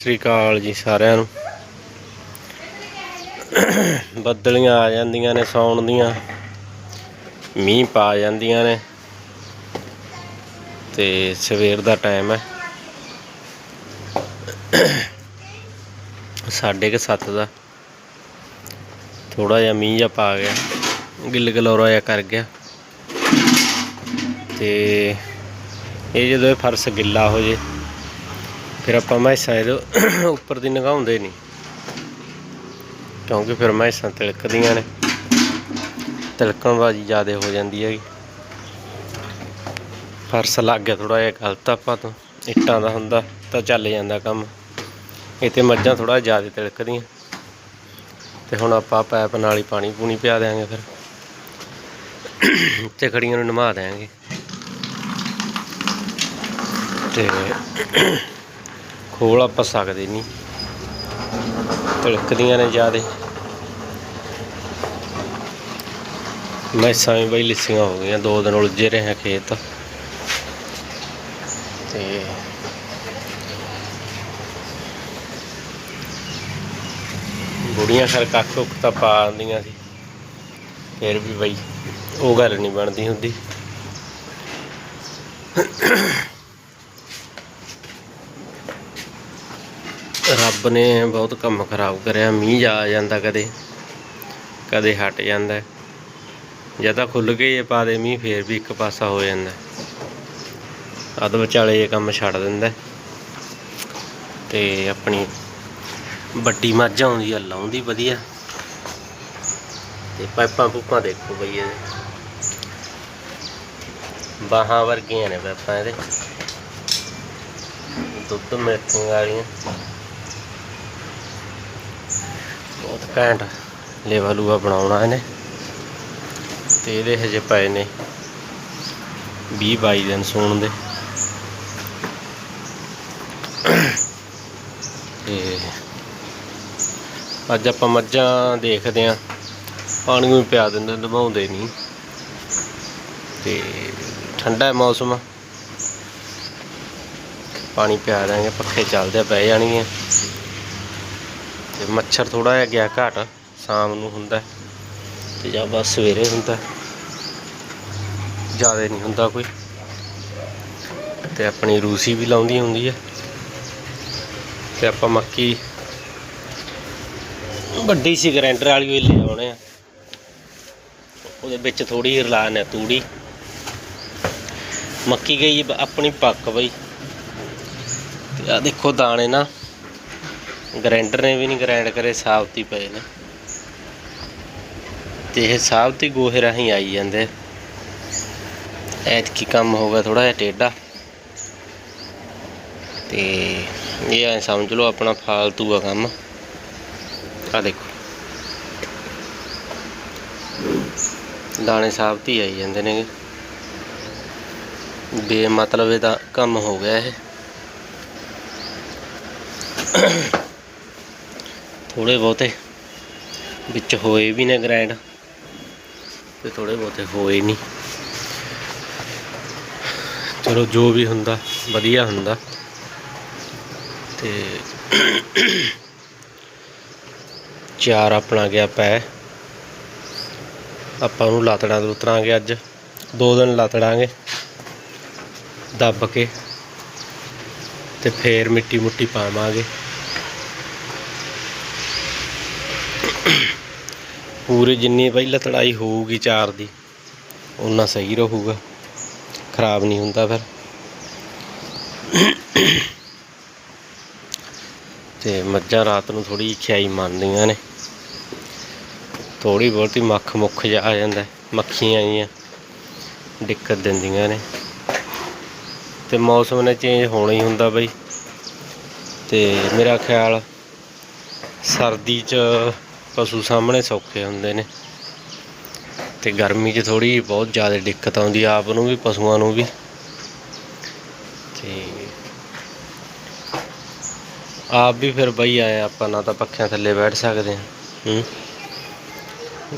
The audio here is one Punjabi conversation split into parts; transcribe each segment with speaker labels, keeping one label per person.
Speaker 1: ਸ੍ਰੀ ਅਕਾਲ ਜੀ ਸਾਰਿਆਂ ਨੂੰ। ਬੱਦਲੀਆਂ ਆ ਜਾਂਦੀਆਂ ਨੇ, ਸੌਣ ਦੀਆਂ। ਮੀਂਹ ਪਾ ਜਾਂਦੀਆਂ ਨੇ। ਤੇ ਸਵੇਰ ਦਾ ਟਾਈਮ ਹੈ। ਸਾਡੇ ਕੁ ਸੱਤ ਦਾ। ਥੋੜਾ ਜਿਹਾ ਮੀਂਹ ਜਿਹਾ ਪਾ ਗਿਆ। ਗਿੱਲ ਗਲੋਰਾ ਜਿਹਾ ਕਰ ਗਿਆ। ਤੇ ਇਹ ਜਦੋਂ ਇਹ ਫਰਸ਼ ਗਿੱਲਾ ਹੋ ਜੇ ਫਿਰ ਆਪਾਂ ਮੈਸਾਂ ਇਹਦੇ ਉੱਪਰ ਦੀ ਨਗਾਉਂਦੇ ਨਹੀਂ। ਕਿਉਂਕਿ ਫਿਰ ਮੈਸਾਂ ਤਿਲਕਦੀਆਂ ਨੇ। ਤਿਲਕਣਬਾਜ਼ੀ ਜ਼ਿਆਦਾ ਹੋ ਜਾਂਦੀ ਹੈਗੀ। ਫਰਸ਼ ਲੱਗ ਗਿਆ ਥੋੜਾ ਜਿਹਾ ਗਲਤ ਆਪਾਂ ਤੋਂ। ਇੱਟਾਂ ਦਾ ਹੁੰਦਾ ਤਾਂ ਚੱਲ ਜਾਂਦਾ ਕੰਮ। ਇਹ ਤੇ ਮੱਝਾਂ ਥੋੜਾ ਜ਼ਿਆਦਾ ਤਿਲਕਦੀਆਂ। ਤੇ ਹੁਣ ਆਪਾਂ ਪਾਈਪ ਨਾਲ ਹੀ ਪਾਣੀ ਪੂਣੀ ਪਿਆ ਦਿਆਂਗੇ ਫਿਰ। ਤੇ ਖੜੀਆਂ ਨੂੰ ਨਮਾ ਦਿਆਂਗੇ। ਤੇ ਖੋਲ ਆਪਾਂ ਸਕਦੇ ਨਹੀਂ। ਤਿਲਕਦੀਆਂ ਨੇ ਜ਼ਿਆਦੇ। ਮੈਸਾਂ ਵੀ ਬਈ ਲਿੱਸੀਆਂ ਹੋ ਗਈਆਂ, ਦੋ ਦਿਨ ਉਲਝੇ ਰਹੇ ਖੇਤ। ਤੇ ਬੁੜੀਆਂ ਖਰ ਕੱਖ ਕੁੱਖ ਤਾਂ ਪਾ ਆਉਂਦੀਆਂ ਸੀ। ਫਿਰ ਵੀ ਬਈ ਉਹ ਗੱਲ ਨਹੀਂ ਬਣਦੀ ਹੁੰਦੀ। ਰੱਬ ਨੇ ਬਹੁਤ ਕੰਮ ਖਰਾਬ ਕਰਿਆ, ਮੀਂਹ ਜਾ ਜਾਂਦਾ ਕਦੇ ਕਦੇ ਹਟ ਜਾਂਦਾ। ਹੈ। ਜਾਂ ਤਾਂ ਖੁੱਲ ਕੇ ਇਹ ਪਾ ਦੇ ਮੀਂਹ, ਫੇਰ ਵੀ ਇੱਕ ਪਾਸਾ ਹੋ ਜਾਂਦਾ। ਹੈ। ਅੱਧ ਵਿਚਾਲੇ ਇਹ ਕੰਮ ਛੱਡ ਦਿੰਦਾ। ਤੇ ਆਪਣੀ ਵੱਡੀ ਮੱਝ ਆਉਂਦੀ ਆ, ਲਾਉਂਦੀ ਵਧੀਆ। ਤੇ ਪਾਈਪਾਂ ਪੂਪਾਂ ਦੇਖੋ ਬਈ ਇਹਦੇ। ਬਾਹਾਂ ਵਰਗੀਆਂ ਨੇ ਪਾਈਪਾਂ ਇਹਦੇ। ਦੁੱਧ ਮਿਲਕਿੰਗ ਵਾਲੀਆਂ। ਬਹੁਤ ਘੈਂਟ ਲੇਵਾ ਲੂਆ ਬਣਾਉਣਾ ਇਹਨੇ। ਤੇ ਇਹਦੇ ਹਜੇ ਪਏ ਨੇ 20 22 ਦਿਨ ਸੌਣ ਦੇ। ਤੇ ਅੱਜ ਆਪਾਂ ਮੱਝਾਂ ਦੇਖਦੇ ਆਂ ਪਾਣੀ ਵੀ ਪਿਆ ਦਿੰਦੇ ਨਵਾਉਂਦੇ ਨਹੀਂ। ਤੇ ਠੰਡਾ ਹੈ ਮੌਸਮ। ਪਾਣੀ ਪਿਆ ਦਾਂਗੇ ਪੱਖੇ ਚੱਲਦੇ ਆ, ਬਹਿ ਜਾਣਗੀਆਂ ਤੇ ਮੱਛਰ ਥੋੜਾ ਜਿਹਾ ਗਿਆ ਘਟ, ਸ਼ਾਮ ਨੂੰ ਹੁੰਦਾ ਹੈ ਤੇ ਜਾਂ ਬਸ ਸਵੇਰੇ ਹੁੰਦਾ ਜ਼ਿਆਦਾ ਨਹੀਂ ਹੁੰਦਾ ਕੋਈ। ਤੇ ਆਪਣੀ ਰੂਸੀ ਵੀ ਲਾਉਂਦੀ ਹੁੰਦੀ ਹੈ। ਤੇ ਆਪਾਂ ਮੱਕੀ ਵੱਡੀ ਸੀ, ਗਰੈਂਡਰ ਵਾਲੀ ਵੀ ਲੈ ਆਉਣੇ ਆ। ਉਹਦੇ ਵਿੱਚ ਥੋੜੀ ਜਿਹੀ ਰਲਾ ਤੂੜੀ। ਮੱਕੀ ਗਈ ਆਪਣੀ ਪੱਕ ਬਈ। ਤੇ ਆ ਦੇਖੋ ਦਾਣੇ ਨਾ। ਗ੍ਰਾਈਂਡਰ ਨੇ ਵੀ ਨਹੀਂ ਗ੍ਰਾਈਂਡ ਕਰੇ ਸਾਬਤ ਹੀ ਪਏ ਨੇ। ਤੇ ਇਹ ਸਾਬਤ ਹੀ ਗੋਹੇ ਰਾਹੀਂ ਆਈ ਜਾਂਦੇ। ਐਤਕੀ ਕੰਮ ਹੋ ਗਿਆ ਥੋੜਾ ਜਿਹਾ ਟੇਢਾ। ਤੇ ਇਹ ਐ ਸਮਝ ਲਓ ਆਪਣਾ ਫਾਲਤੂ ਆ ਕੰਮ। ਆ ਦੇਖੋ। ਦਾਣੇ ਸਾਬਤ ਆਈ ਜਾਂਦੇ ਨੇ ਬੇਮਤਲਬ ਇਹਦਾ ਕੰਮ ਹੋ ਗਿਆ ਇਹ। ਥੋੜੇ ਬਹੁਤੇ ਵਿੱਚ ਹੋਏ ਵੀ ਨੇ ਗ੍ਰੈਂਡ ਤੇ ਥੋੜੇ ਬਹੁਤੇ ਹੋਏ ਨਹੀਂ। ਚਲੋ ਜੋ ਵੀ ਹੁੰਦਾ, ਵਧੀਆ ਹੁੰਦਾ। ਤੇ ਚਾਰ ਆਪਣਾ ਗਿਆ ਪੈ। ਆਪਾਂ ਉਹਨੂੰ ਲਾਤੜਾਂ ਉਤਰਾਂਗੇ ਅੱਜ। ਦੋ ਦਿਨ ਲਾਤੜਾਂਗੇ। ਦੱਬ ਕੇ ਤੇ ਫੇਰ ਮਿੱਟੀ ਮੁੱਟੀ ਪਾਵਾਂਗੇ। ਪੂਰੀ ਜਿੰਨੀ ਪਹਿਲਾਂ ਤੜਾਈ ਹੋਊਗੀ ਚਾਰ ਦੀ ਉਨਾ ਸਹੀ ਰਹੂਗਾ। ਖਰਾਬ ਨਹੀਂ ਹੁੰਦਾ ਫਿਰ। ਤੇ ਮੱਝਾਂ ਰਾਤ ਨੂੰ ਥੋੜੀ ਖਿਆਈ ਮੰਨਦੀਆਂ ਨੇ। ਥੋੜੀ ਬਹੁਤੀ ਮੱਖ ਮੁੱਖ ਜਾ ਆ ਜਾਂਦਾ ਹੈ। ਮੱਖੀਆਂ ਆਈਆਂ ਦਿੱਕਤ ਦਿੰਦੀਆਂ ਨੇ। ਤੇ ਮੌਸਮ ਨੇ ਚੇਂਜ ਹੋਣਾ ਹੀ ਹੁੰਦਾ ਬਈ। ਤੇ ਮੇਰਾ ਖਿਆਲ ਸਰਦੀ 'ਚ ਪਸ਼ੂ ਸਾਹਮਣੇ ਸੌਖੇ ਹੁੰਦੇ ਨੇ। ਤੇ ਗਰਮੀ 'ਚ ਥੋੜੀ ਬਹੁਤ ਜ਼ਿਆਦਾ ਦਿੱਕਤ ਆਉਂਦੀ ਆਪ ਨੂੰ ਵੀ, ਪਸ਼ੂਆਂ ਨੂੰ ਵੀ। ਤੇ ਆਪ ਵੀ ਫਿਰ ਬਈ ਆਏ ਆਪਾਂ ਨਾ ਤਾਂ ਪੱਖਿਆਂ ਥੱਲੇ ਬੈਠ ਸਕਦੇ ਹਾਂ। ਹੂੰ।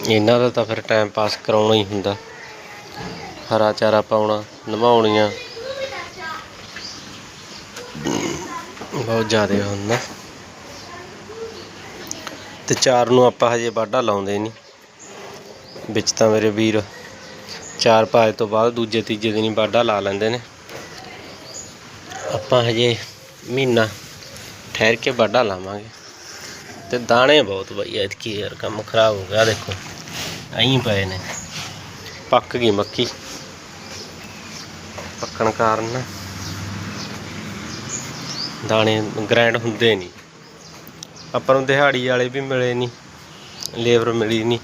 Speaker 1: ਇਹਨਾਂ ਦਾ ਤਾਂ ਫਿਰ ਟਾਈਮ ਪਾਸ ਕਰਾਉਣਾ ਹੀ ਹੁੰਦਾ। ਹਰਾ ਚਾਰਾ ਪਾਉਣਾ, ਨਵਾਉਣੀਆਂ। ਬਹੁਤ ਜ਼ਿਆਦਾ ਹੁੰਦਾ। ਤੇ ਚਾਰ ਨੂੰ ਆਪਾਂ ਹਜੇ ਵਾਢਾ ਲਾਉਂਦੇ ਨਹੀਂ। ਵਿੱਚ ਤਾਂ ਮੇਰੇ ਵੀਰ ਚਾਰ ਪਾਏ ਤੋਂ ਬਾਅਦ ਦੂਜੇ, ਤੀਜੇ ਦਿਨ ਹੀ ਵਾਢਾ ਲਾ ਲੈਂਦੇ ਨੇ। ਆਪਾਂ ਹਜੇ ਮਹੀਨਾ ਠਹਿਰ ਕੇ ਵਾਢਾ ਲਾਵਾਂਗੇ। ਤੇ ਦਾਣੇ ਬਹੁਤ ਬਈ, ਐਤਕੀ ਯਾਰ ਕੰਮ ਖਰਾਬ ਹੋ ਗਿਆ, ਦੇਖੋ। ਐਂ ਪਏ ਨੇ। ਪੱਕ ਗਈ ਮੱਕੀ। ਪੱਕਣ ਕਾਰਨ ਦਾਣੇ ਗ੍ਰੈਂਡ ਹੁੰਦੇ ਨਹੀਂ। ਆਪਾਂ ਨੂੰ ਦਿਹਾੜੀ ਵਾਲੇ ਵੀ ਮਿਲੇ ਨਹੀਂ ਲੇਬਰ ਮਿਲੀ ਨਹੀਂ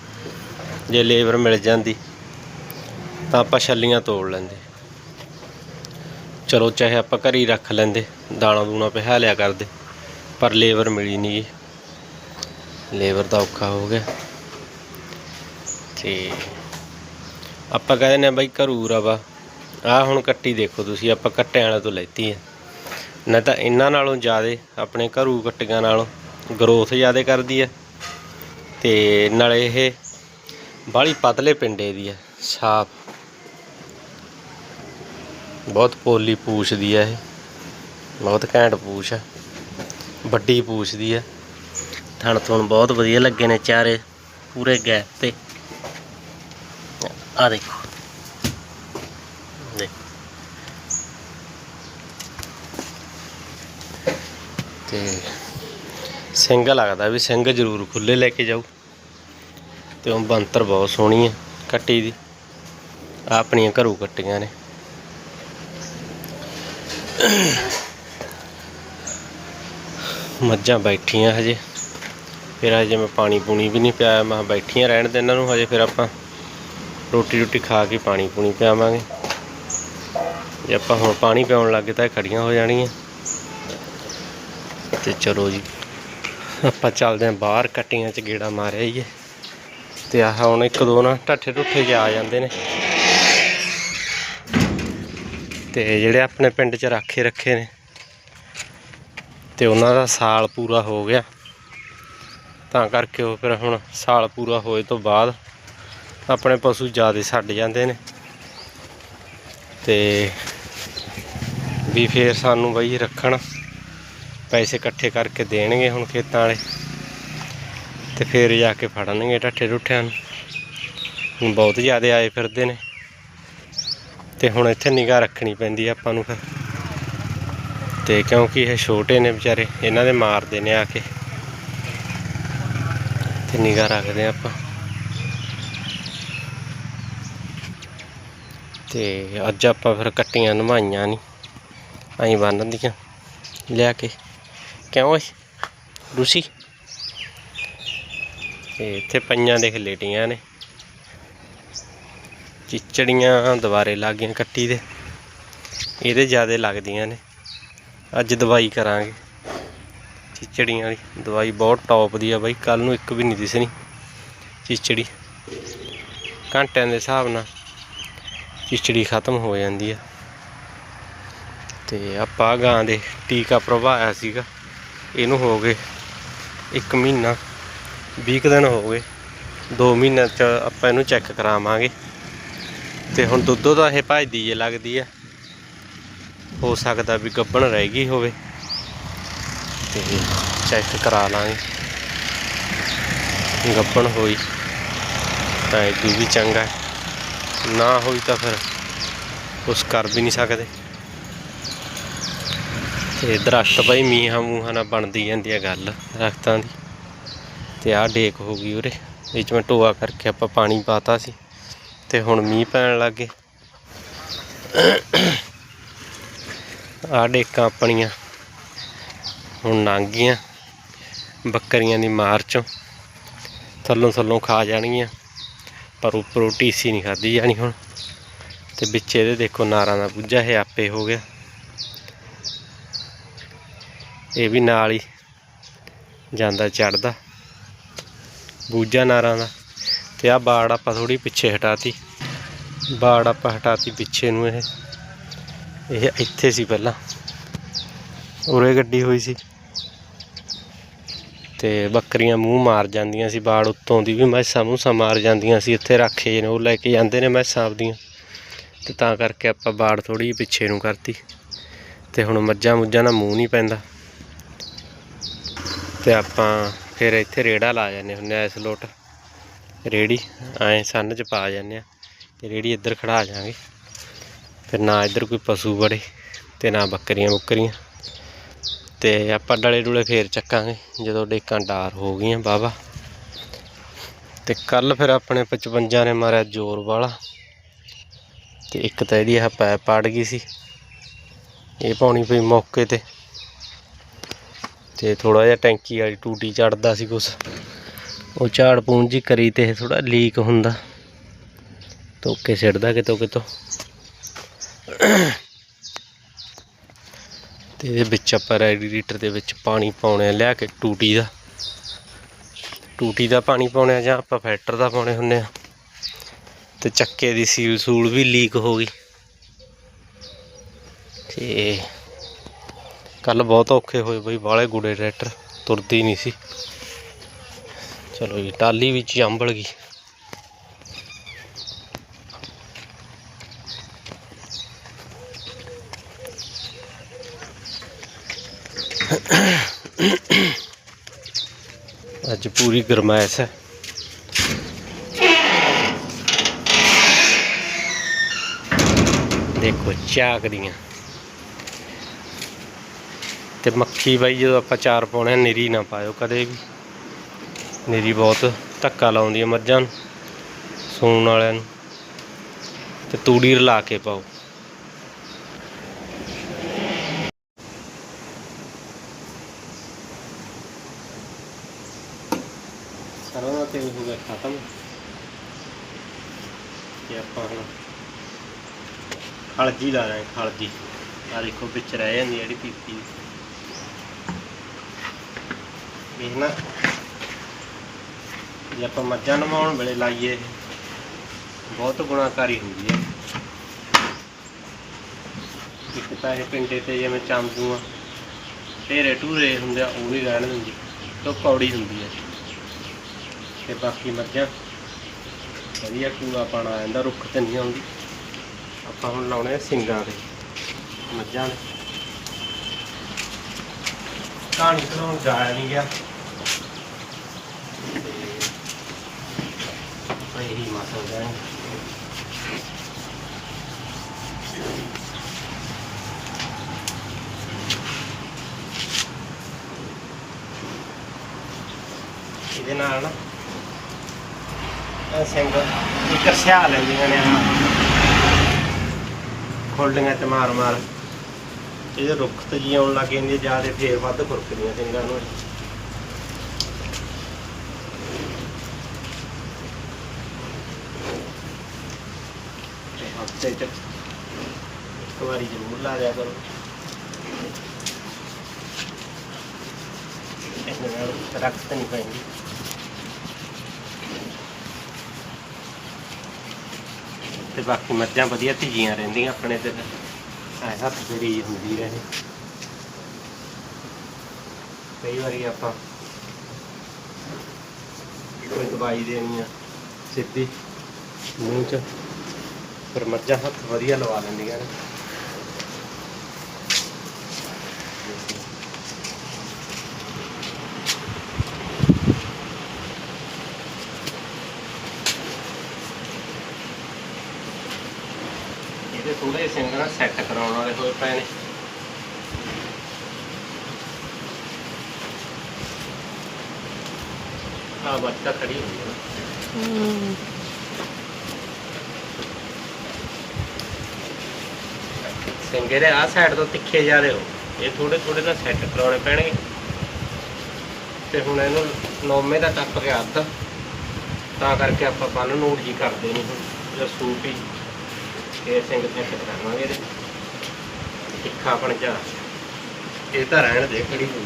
Speaker 1: ਜੇ ਲੇਬਰ ਮਿਲ ਜਾਂਦੀ, ਤਾਂ ਆਪਾਂ ਛੱਲੀਆਂ ਤੋੜ ਲੈਂਦੇ। ਚਲੋ ਚਾਹੇ ਆਪਾਂ ਘਰ ਰੱਖ ਲੈਂਦੇ, ਦਾਣਾ ਦੂਣਾ ਪਿਹਾ ਲਿਆ ਕਰਦੇ, ਪਰ ਲੇਬਰ ਮਿਲੀ ਨਹੀਂ ਜੀ ਲੇਬਰ ਦਾ ਔਖਾ ਹੋ ਗਿਆ। ਤੇ ਆਪਾਂ ਕਹਿੰਦੇ ਨੇ ਬਾਈ ਘਰੂ ਰਵਾ ਆ ਹੁਣ ਕੱਟੀ ਦੇਖੋ ਤੁਸੀਂ, ਆਪਾਂ ਕੱਟਿਆਂ ਵਾਲੇ ਤੋਂ ਲੈਤੀ ਹੈ ਨਾ ਤਾਂ ਇਹਨਾਂ ਨਾਲੋਂ ਜ਼ਿਆਦੇ, ਆਪਣੇ ਘਰੂ ਕੱਟੀਆਂ ਨਾਲੋਂ। ਗਰੋਥ ਜ਼ਿਆਦਾ ਕਰਦੀ ਹੈ ਤੇ ਨਾਲੇ ਇਹ ਬਾਹਲੀ ਪਤਲੇ ਪਿੰਡੇ ਦੀ ਹੈ, ਸਾਫ਼। ਬਹੁਤ ਪੋਲੀ ਪੂਛ ਦੀ ਹੈ ਇਹ, ਬਹੁਤ ਘੈਂਟ ਪੂਛ ਹੈ, ਵੱਡੀ ਪੂਛ ਦੀ ਹੈ। ਥਣ ਥਣ ਬਹੁਤ ਵਧੀਆ ਲੱਗੇ ਨੇ ਚਾਰੇ, ਪੂਰੇ ਗੈਪ ਤੇ। ਆ ਦੇਖੋ। ਦੇਖ। ਤੇ ਸਿੰਘ ਲੱਗਦਾ ਵੀ ਸਿੰਘ ਜ਼ਰੂਰ ਖੁੱਲੇ ਲੈ ਕੇ ਜਾਊ। ਤੇ ਉਹ ਬੰਤਰ ਬਹੁਤ ਸੋਹਣੀ ਹੈ ਕੱਟੀ ਦੀ। ਆਪਣੀਆਂ ਘਰੋਂ ਕੱਟੀਆਂ ਨੇ। ਮੱਝਾਂ ਬੈਠੀਆਂ ਹਜੇ। ਫਿਰ ਹਜੇ ਮੈਂ ਪਾਣੀ ਪੂਣੀ ਵੀ ਨਹੀਂ ਪਿਆਇਆ। ਮੈਂ ਕਿਹਾ ਬੈਠੀਆਂ ਰਹਿਣ ਦੇ ਇਹਨਾਂ ਨੂੰ, ਹਜੇ ਫਿਰ ਆਪਾਂ ਰੋਟੀ ਰੋਟੀ ਖਾ ਕੇ ਪਾਣੀ ਪੂਣੀ ਪਿਆਵਾਂਗੇ। ਜੇ ਆਪਾਂ ਹੁਣ ਪਾਣੀ ਪਿਆਉਣ ਲੱਗੇ ਤਾਂ ਇਹ ਖੜੀਆਂ ਹੋ ਜਾਣੀਆਂ। ਤੇ ਚਲੋ ਜੀ। ਆਪਾਂ ਚੱਲਦੇ ਆਂ ਬਾਹਰ, ਕੱਟੀਆਂ 'ਚ ਗੇੜਾ ਮਾਰਿਆ ਹੀ ਤੇ ਆਹ ਹੁਣ ਇੱਕ ਦੋ ਨਾ ਢੱਠੇ ਢੁੱਠੇ ਜਿਹੇ ਆ ਜਾਂਦੇ ਨੇ। ਤੇ ਜਿਹੜੇ ਆਪਣੇ ਪਿੰਡ 'ਚ ਰਾਖੇ ਰੱਖੇ ਨੇ। ਤੇ ਉਹਨਾਂ ਦਾ ਸਾਲ ਪੂਰਾ ਹੋ ਗਿਆ। ਤਾਂ ਕਰਕੇ ਉਹ ਫਿਰ ਹੁਣ ਸਾਲ ਪੂਰਾ ਹੋਏ ਤੋਂ ਬਾਅਦ ਆਪਣੇ ਪਸ਼ੂ ਜ਼ਿਆਦਾ ਛੱਡ ਜਾਂਦੇ ਨੇ। ਤੇ ਵੀ ਫੇਰ ਸਾਨੂੰ ਬਈ ਰੱਖਣ। ਪੈਸੇ ਇਕੱਠੇ ਕਰਕੇ ਦੇਣਗੇ ਹੁਣ ਖੇਤਾਂ ਵਾਲੇ ਤੇ ਫੇਰ ਜਾ ਕੇ ਫੜਨਗੇ ਢੱਠੇ ਢੁੱਠਿਆਂ ਨੂੰ। ਹੁਣ ਬਹੁਤ ਜ਼ਿਆਦਾ ਆਏ ਫਿਰਦੇ ਨੇ। ਤੇ ਹੁਣ ਇੱਥੇ ਨਿਗਾਹ ਰੱਖਣੀ ਪੈਂਦੀ ਆਪਾਂ ਨੂੰ ਫਿਰ। ਤੇ ਕਿਉਂਕਿ ਇਹ ਛੋਟੇ ਨੇ ਵਿਚਾਰੇ, ਇਹਨਾਂ ਦੇ ਮਾਰਦੇ ਨੇ ਆ ਕੇ। ਤੇ ਨਿਗਾਹ ਰੱਖਦੇ ਆ ਆਪਾਂ। ਤੇ ਅੱਜ ਆਪਾਂ ਫਿਰ ਕੱਟੀਆਂ ਨਵਾਈਆਂ ਨਹੀਂ ਐਂ ਬੰਨ ਦੀਆਂ। ਲਿਆ ਕੇ। ਕਿਉਂ ਓਏ, ਰੂਸੀ। ਤੇ ਇੱਥੇ ਪਈਆਂ ਦੇ ਖਲੇਟੀਆਂ ਨੇ। ਚਿਚੜੀਆਂ ਦੁਬਾਰੇ ਲੱਗ ਗਈਆਂ ਕੱਟੀ ਦੇ। ਇਹਦੇ ਜ਼ਿਆਦੇ ਲੱਗਦੀਆਂ ਨੇ। ਅੱਜ ਦਵਾਈ ਕਰਾਂਗੇ। ਚਿਚੜੀਆਂ ਵਾਲੀ ਦਵਾਈ ਬਹੁਤ ਟੌਪ ਦੀ ਆ ਬਾਈ ਕੱਲ ਨੂੰ ਇੱਕ ਵੀ ਨਹੀਂ ਦਿਸਣੀ। ਚਿਚੜੀ। ਘੰਟਿਆਂ ਦੇ ਹਿਸਾਬ ਨਾਲ ਚਿਚੜੀ ਖਤਮ ਹੋ ਜਾਂਦੀ ਆ। ਤੇ ਆਪਾਂ ਗਾਂ ਦੇ ਟੀਕਾ ਪ੍ਰਭਾਇਆ ਸੀਗਾ। ਇਹਨੂੰ ਹੋ ਗਏ 1 ਮਹੀਨਾ 20 ਕੁ ਦਿਨ ਹੋ ਗਏ। 2 ਮਹੀਨਿਆਂ ਚ ਆਪਾਂ ਇਹਨੂੰ ਚੈੱਕ ਕਰਾਵਾਂਗੇ। ਤੇ ਹੁਣ ਦੁੱਧ ਦਾ ਇਹ ਭਜਦੀ ਜੇ ਲੱਗਦੀ ਆ। ਹੋ ਸਕਦਾ ਵੀ ਗੱਬਣ ਰਹਿ ਗਈ ਹੋਵੇ। ਤੇ ਚੈੱਕ ਕਰਾ ਲਾਂਗੇ। ਗੱਬਣ ਹੋਈ ਤਾਂ ਇਹ ਵੀ ਚੰਗਾ। ਨਾ ਹੋਈ ਤਾਂ ਫਿਰ ਕੁਛ ਕਰ ਵੀ ਨਹੀਂ ਸਕਦੇ। ਤੇ ਦਰਖਤ ਬਈ ਮੀਹਾਂ ਮੂੰਹਾਂ ਨਾਲ ਬਣਦੀ ਜਾਂਦੀ ਆ ਗੱਲ ਦਰਖਤਾਂ ਦੀ। ਤੇ ਆਹ ਡੇਕ ਹੋ ਗਈ ਉਰੇ, ਵਿੱਚ ਮੈਂ ਟੋਆ ਕਰਕੇ ਆਪਾਂ ਪਾਣੀ ਪਾਤਾ ਸੀ ਤੇ ਹੁਣ ਮੀਂਹ ਪੈਣ ਲੱਗ ਗਏ। ਆਹ ਡੇਕਾਂ ਆਪਣੀਆਂ ਹੁਣ ਲੰਘ ਗਈਆਂ, ਬੱਕਰੀਆਂ ਦੀ ਮਾਰ ਚੋਂ। ਥੱਲੋਂ ਥੱਲੋਂ ਖਾ ਜਾਣਗੀਆਂ, ਪਰ ਉੱਪਰੋਂ ਟੀਸੀ ਨਹੀਂ ਖਾਧੀ ਜਾਣੀ ਹੁਣ। ਤੇ ਵਿੱਚ ਇਹਦੇ ਦੇਖੋ ਨਾਰਾਂ ਦਾ ਬੁੱਝਾ, ਇਹ ਆਪੇ ਹੋ ਗਿਆ। ਇਹ ਵੀ ਨਾਲ ਹੀ ਜਾਂਦਾ ਚੜਦਾ, ਬੂਝਾ ਨਾਰਾਂ ਦਾ। ਤੇ ਆ ਬਾੜ ਆਪਾਂ ਥੋੜੀ ਪਿੱਛੇ ਹਟਾਤੀ। ਬਾੜ ਆਪਾਂ ਹਟਾਤੀ ਪਿੱਛੇ ਨੂੰ ਇਹ। ਇਹ ਇੱਥੇ ਸੀ ਪਹਿਲਾਂ। ਉਰੇ ਗੱਡੀ ਹੋਈ ਸੀ। ਤੇ ਬੱਕਰੀਆਂ ਮੂੰਹ ਮਾਰ ਜਾਂਦੀਆਂ ਸੀ ਬਾੜ ਉੱਤੋਂ ਦੀ ਵੀ, ਮੈਸਾਂ ਮੂੰਹਾਂ ਮਾਰ ਜਾਂਦੀਆਂ ਸੀ। ਇੱਥੇ ਰੱਖੇ ਜਿਹੇ ਨੇ, ਉਹ ਲੈ ਕੇ ਜਾਂਦੇ ਨੇ ਮੈਸਾਂ ਆਪਦੀਆਂ। ਤੇ ਤਾਂ ਕਰਕੇ ਆਪਾਂ ਬਾੜ ਥੋੜੀ ਜਿਹੀ ਪਿੱਛੇ ਨੂੰ ਕਰਤੀ। ਤੇ ਹੁਣ ਮੱਝਾਂ ਮੁੱਝਾਂ ਦਾ ਮੂੰਹ ਨਹੀਂ ਪੈਂਦਾ। ਤੇ ਆਪਾਂ ਫਿਰ ਇੱਥੇ ਰੇੜਾ ਲਾ ਜਾਂਦੇ ਹੁੰਦੇ ਆ, ਇਸ ਲੋਟ ਰੇੜੀ ਐਂ ਸੰਨ ਚ ਪਾ ਜਾਂਦੇ ਆ ਤੇ ਰੇੜੀ ਇੱਧਰ ਖੜਾ ਜਾਾਂਗੇ ਫਿਰ ਨਾ ਇੱਧਰ ਕੋਈ ਪਸ਼ੂ ਵੜੇ ਤੇ ਨਾ ਬੱਕਰੀਆਂ ਬੁੱਕਰੀਆਂ। ਤੇ ਆਪਾਂ ਡਲੇ ਡੁਲੇ ਫੇਰ ਚੱਕਾਂਗੇ, ਜਦੋਂ ਡੇਕਾਂ ਡਾਰ ਹੋ ਗਈਆਂ ਬਾਬਾ। ਤੇ ਕੱਲ ਫਿਰ ਆਪਣੇ 55 ਨੇ ਮਾਰਿਆ ਜ਼ੋਰ ਵਾਲਾ। ਤੇ ਇੱਕ ਤਾਂ ਇਹਦੀ ਆਹ ਪੈਪ ਪਾੜ ਗਈ ਸੀ। ਇਹ ਪਾਉਣੀ ਪਈ ਮੌਕੇ ਤੇ। ਤੇ ਥੋੜਾ ਜਿਹਾ ਟੈਂਕੀ ਵਾਲੀ ਟੂਟੀ ਚੜਦਾ ਸੀ ਕੁਛ। ਉਹ ਝਾੜ ਪੂੰਝ ਜੀ ਕਰੀ ਤੇ ਥੋੜਾ ਲੀਕ ਹੁੰਦਾ। ਤੋਕੇ ਸਿੜਦਾ ਕਿਤੋਂ ਕਿਤੋਂ। ਤੇ ਇਹਦੇ ਵਿੱਚ ਆਪਾਂ ਰੈਡੀਏਟਰ ਦੇ ਵਿੱਚ ਪਾਣੀ ਪਾਉਣੇ ਆ ਲਿਆ ਕੇ ਟੂਟੀ ਦਾ। ਟੂਟੀ ਦਾ ਪਾਣੀ ਪਾਉਣੇ ਆ ਜਾਂ ਆਪਾਂ ਫਿਲਟਰ ਦਾ ਪਾਉਣੇ ਹੁੰਦੇ ਆ। ਤੇ ਚੱਕੇ ਦੀ ਸੀਲ ਸੂਲ ਵੀ ਲੀਕ ਹੋ ਗਈ। ਤੇ ਕੱਲ ਬਹੁਤ ਔਖੇ ਹੋਏ ਬਈ ਬਾਲੇ ਗੂੜੇ ਟਰੈਕਟਰ ਤੁਰਦੀ ਨਹੀਂ ਸੀ। ਚਲੋ ਜੀ ਟਾਲੀ ਵਿੱਚ ਅੰਬਲ ਗਈ। ਅੱਜ ਪੂਰੀ ਗਰਮਾਇਸ਼ ਹੈ। ਦੇਖੋ ਝਾਕਦੀਆਂ ਤੇ ਮੱਖੀ ਬਾਈ ਜਦੋਂ ਆਪਾਂ ਚਾਰ ਪਾਉਣੇ ਆ, ਨਿਰੀ ਨਾ ਪਾਇਓ ਕਦੇ ਵੀ। ਨਿਰੀ ਬਹੁਤ ਧੱਕਾ ਲਾਉਂਦੀ ਹੈ ਮੱਝਾਂ ਨੂੰ ਸੂਣ ਵਾਲਿਆਂ ਨੂੰ। ਤੇ ਤੂੜੀ ਰਲਾ ਕੇ ਪਾਓ। ਸਰੋਂ ਦਾ ਤੇਲ ਹੋ ਗਿਆ ਖਤਮ। ਤੇ ਆਪਾਂ ਹੁਣ ਹਲਦੀ ਲਾ ਰਹੇ ਹਾਂ ਹਲਦੀ ਆ ਦੇਖੋ ਵਿੱਚ ਰਹਿ ਜਾਂਦੀ ਹੈ ਜਿਹੜੀ ਪੀਪੀ। ਇਹ ਜੇ ਆਪਾਂ ਮੱਝਾਂ ਨਵਾਉਣ ਵੇਲੇ ਲਾਈਏ, ਬਹੁਤ ਗੁਣਾਕਾਰੀ ਹੁੰਦੀ ਹੈ। ਇੱਕ ਤਾਂ ਇਹ ਪਿੰਡੇ ਤੇ ਜਿਵੇਂ ਚਾਂਦੂਆਂ ਢੇਰੇ ਢੂਰੇ ਹੁੰਦੇ ਆ, ਉਹ ਵੀ ਰਹਿਣ ਦਿੰਦੀ, ਤੋਂ ਕੌੜੀ ਹੁੰਦੀ ਹੈ। ਤੇ ਬਾਕੀ ਮੱਝਾਂ, ਵਧੀਆ ਕੂੜਾ ਪਾਣਾ ਆ ਜਾਂਦਾ ਰੁੱਖ ਤੇ ਨਹੀਂ ਆਉਂਦੀ। ਆਪਾਂ ਹੁਣ ਲਾਉਣੇ ਆ ਸਿੰਗਾਂ ਦੇ, ਮੱਝਾਂ ਦੇ। ਕਹਾਣੀ ਸੁਣਾਉਣ ਜਾਇਆ ਨਹੀਂ ਗਿਆ ਤੇ ਇਹੀ ਮਸਲ ਜਾਏ ਇਹਦੇ ਨਾਲ ਨਾ ਸਿੰਘ ਇੱਕ ਸਿਆ ਲੈਂਦੀਆਂ ਨੇ ਖੋਲਡੀਆਂ ਚ ਮਾਰ ਮਾਰ ਇਹਦੇ ਰੁੱਖ ਤੇ ਜੀ ਆਉਣ ਲੱਗ ਜਾਂਦੀ ਜ਼ਿਆਦਾ ਫੇਰ ਵੱਧ ਖੁਰਕਦੀਆਂ ਸਿੰਘਾਂ ਨੂੰ ਤੇ ਹਫ਼ਤੇ ਚ ਇੱਕ ਵਾਰੀ ਜ਼ਰੂਰ ਲਾ ਲਿਆ ਕਰੋ। ਇਹਦੇ ਨਾਲ ਰੱਖ ਨਹੀਂ ਪੈਂਦੀ। ਤੇ ਬਾਕੀ ਮੱਝਾਂ ਵਧੀਆ ਧੀਆਂ ਰਹਿੰਦੀਆਂ ਆਪਣੇ ਤੇ। ਐ ਹੱਥ ਫੇਰੀ ਹੁੰਦੀ ਰਹੇ। ਕਈ ਵਾਰੀ ਆਪਾਂ ਕੋਈ ਦਵਾਈ ਦੇਣੀ ਆ ਸਿੱਧੀ ਮੂੰਹ ਚ। ਪਰ ਮੱਝਾਂ ਹੱਥ ਵਧੀਆ ਲਵਾ ਲੈਂਦੀਆਂ ਨੇ। ਇਹਦੇ ਥੋੜੇ ਸਿੰਘ ਨਾ ਸੈੱਟ ਕਰਾਉਣ ਵਾਲੇ ਹੋਏ ਪਏ ਨੇ। ਆ ਬੱਚਾ ਖੜੀ ਹੋਈ ਹੈ ਨਾ। ਸਿੰਗੇ ਦੇ ਆ ਸਾਈਡ ਤੋਂ ਤਿੱਖੇ ਜਾ ਰਹੇ ਹੋ। ਇਹ ਥੋੜੇ ਥੋੜੇ ਨਾ ਸੈੱਟ ਕਰਾਉਣੇ ਪੈਣਗੇ। ਤੇ ਹੁਣ ਇਹਨੂੰ ਨੌਵੇਂ ਦਾ ਟੱਪ ਗਿਆ ਅੱਧ। ਤਾਂ ਕਰਕੇ ਆਪਾਂ ਬੰਨ ਨੂੜ ਜੀ ਕਰਦੇ ਨਹੀਂ ਹੁਣ ਜਿਹੜਾ ਸੂਪ ਹੀ ਇਹ ਸਿੰਘ ਸੈੱਟ ਕਰਾਵਾਂਗੇ ਇਹਦੇ। ਤਿੱਖਾ ਬਣ ਜਾ। ਇਹ ਤਾਂ ਰਹਿਣ ਦੇ, ਖੜੀ ਹੋਈ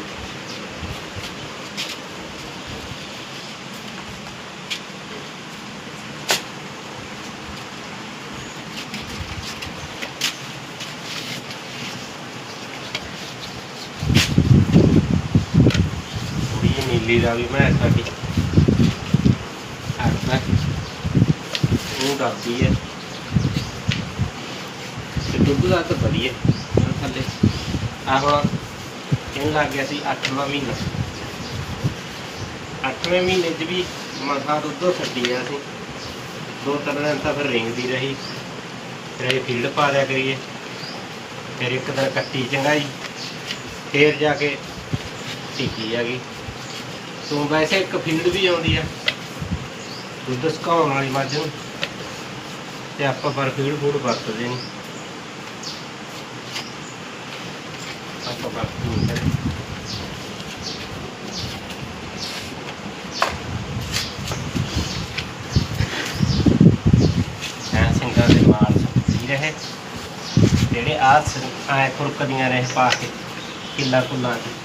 Speaker 1: ਥੋੜੀ ਜਿਹੀ ਨੀਲੀ ਦਾ ਵੀ ਮੈਂ ਸਾਡੀ ਹਟਦਾ ਉਹ ਡਰਦੀ ਹੈ। ਤੇ ਦੁੱਧ ਦਾ ਤਾਂ ਵਧੀਆ ਹੁਣ ਥੱਲੇ। ਆ ਹੁਣ ਇਹਨੂੰ ਲੱਗ ਗਿਆ ਸੀ? 8ਵਾਂ ਮਹੀਨਾ। ਅੱਠਵੇਂ ਮਹੀਨੇ 'ਚ ਵੀ ਮਸਾ ਦੁੱਧ ਛੱਡੀ ਆ ਦੋ ਤਿੰਨ ਦਿਨ ਤਾਂ ਫਿਰ ਰਿੰਗਦੀ ਰਹੀ। ਫਿਰ ਇਹ ਫੀਲਡ ਪਾ ਲਿਆ ਕਰੀਏ। ਫਿਰ ਇੱਕ ਦਿਨ ਕੱਟੀ ਚੰਗਾਈ। ਫੇਰ ਜਾ ਕੇ ਟਿੱਕੀ ਆ ਗਈ। ਤੂੰ ਵੈਸੇ ਇੱਕ ਫੀਡ ਵੀ ਆਉਂਦੀ ਆ। ਦੁੱਧ ਸੁਕਾਉਣ ਵਾਲੀ ਮੱਝ ਨੂੰ। ਤੇ ਆਪਾਂ ਪਰ ਫੀਡ ਫੂਡ ਵਰਤਦੇ ਨਹੀਂ ਆਪਾਂ ਵਰਤਦੇ ਨਹੀਂ ਰਹੇ। ਜਿਹੜੇ ਆਹ ਐ ਖੁਰਕਦੀਆਂ ਰਹੇ ਪਾ ਕੇ, ਕਿੱਲਾ ਕੁੱਲਾ ਚ।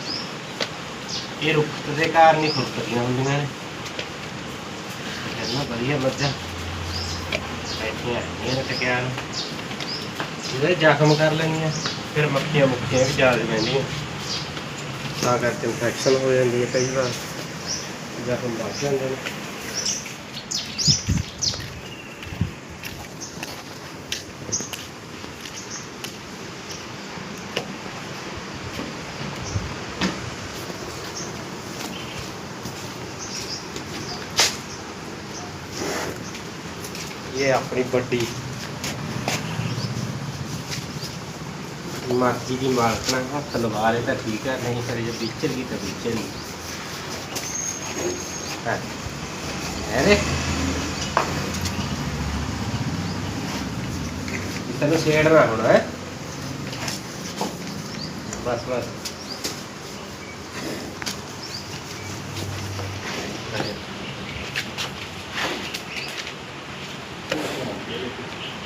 Speaker 1: ਇਹ ਰੁੱਖ ਦੇ ਕਾਰਨ ਹੀ ਖੁਰਕਦੀਆਂ ਹੁੰਦੀਆਂ ਨੇ। ਇਹਨਾਂ ਵਧੀਆ ਮੱਝਾਂ। ਬੈਠੀਆਂ ਇਹ ਟਕਿਆ ਇਹਦੇ ਜ਼ਖਮ ਕਰ ਲੈਣੀਆਂ ਫਿਰ ਮੱਖੀਆਂ ਮੁੱਖੀਆਂ ਵੀ ਜਾ ਪੈਂਦੀਆਂ ਤਾਂ ਕਰਕੇ ਇਨਫੈਕਸ਼ਨ ਹੋ ਜਾਂਦੀ ਹੈ ਕਈ ਵਾਰ। ਜ਼ਖਮ ਵੱਧ ਜਾਂਦੇ ਨੇ। ਇਹ ਆਪਣੀ ਵੱਡੀ ਮਰਜ਼ੀ ਦੀ ਮਾਲਕ ਨਾਲ ਹੱਥ ਲਵਾ ਲੇ ਤਾਂ ਠੀਕ ਹੈ, ਨਹੀਂ ਫਿਰ ਜੇ ਵਿਚਰ ਗਈ ਤਾਂ ਵਿਚਰ ਗਈ ਹੈ। ਹੈ ਰੇ ਤੈਨੂੰ ਛੇੜਨਾ ਹੁਣ ਹੈ ਬਸ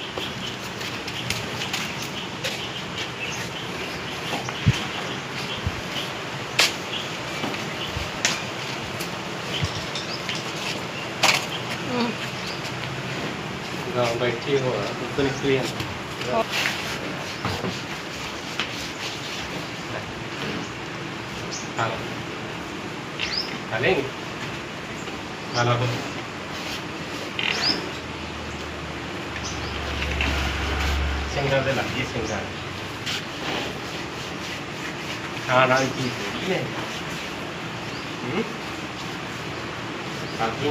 Speaker 1: ਬਸ ਗਾਂ ਬੈਠੀ ਹੋ ਉੱਧਰ ਨਿਕਲੀ ਜਾਂਦਾ ਹਾਂ ਹਲੇ ਹਾਲਾ ਹੋ ਸਿੰਗਰ ਦੇ ਲੱਗੀ ਸਿੰਗਰ ਹਾਂ ਨਾਲ ਕੀ ਹੋਈ ਹੈ ਹੂੰ ਕਾਕੀ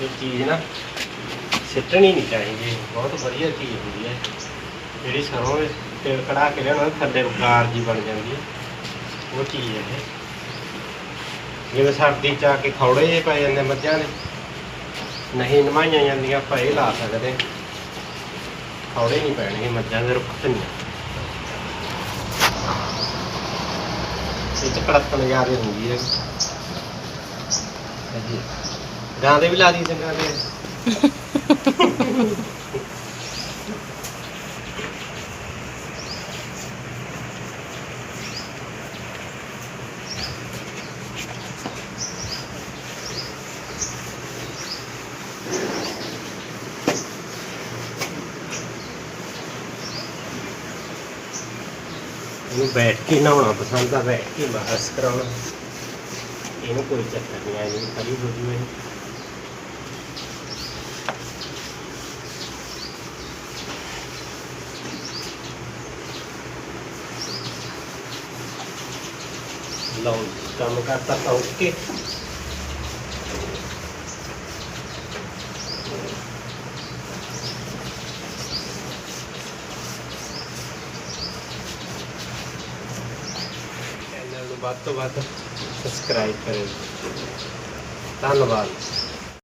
Speaker 1: ਇਹ ਚੀਜ਼ ਨਾ ਸਿੱਟਣੀ ਨਹੀਂ ਚਾਹੀਦੀ ਬਹੁਤ ਵਧੀਆ ਚੀਜ਼ ਹੁੰਦੀ ਹੈ ਜਿਹੜੀ ਸਰੋਂ ਦੇ ਤੇਲ ਕੜਾ ਕੇ ਲਿਆਉਣਾ ਥੱਲੇ ਗਾਰ ਜੀ ਬਣ ਜਾਂਦੀ ਹੈ ਉਹ ਚੀਜ਼ ਹੈ ਜਿਵੇਂ ਸਰਦੀ ਚ ਆ ਕੇ ਖੌੜੇ ਜਿਹੇ ਪੈ ਜਾਂਦੇ ਮੱਝਾਂ ਦੇ। ਨਹੀਂ ਨਮਾਈਆਂ ਜਾਂਦੀਆਂ, ਆਪਾਂ ਇਹ ਲਾ ਸਕਦੇ ਖੌੜੇ ਨਹੀਂ ਪੈਣਗੇ, ਮੱਝਾਂ ਦੇ ਰੁੱਖ ਤੇ ਇਹ ਚ ਕੜਤਣ ਜ਼ਿਆਦਾ ਹੁੰਦੀ ਹੈ। ਹਾਂਜੀ। ਗਾਂ ਦੇ ਵੀ ਲਾ ਦੀ ਚੰਗਾ ਤੇ ਇਹਨੂੰ ਬੈਠ ਕੇ ਨਹਾਉਣਾ ਪਸੰਦ ਆ ਬੈਠ ਕੇ ਮਾਰਸ ਕਰਾਉਣਾ? ਇਹਨੂੰ ਕੋਈ ਚੱਕਰ ਨਹੀਂ ਆ ਇਹਨੂੰ ਖੜੀ ਹੋ ਜੂਏ ਲਓ ਕੰਮ ਕਰਤਾ ਤਾਂ ਓਕੇ ਚੈਨਲ ਨੂੰ ਵੱਧ ਤੋਂ ਵੱਧ ਸਬਸਕ੍ਰਾਈਬ ਕਰਿਓ। ਧੰਨਵਾਦ।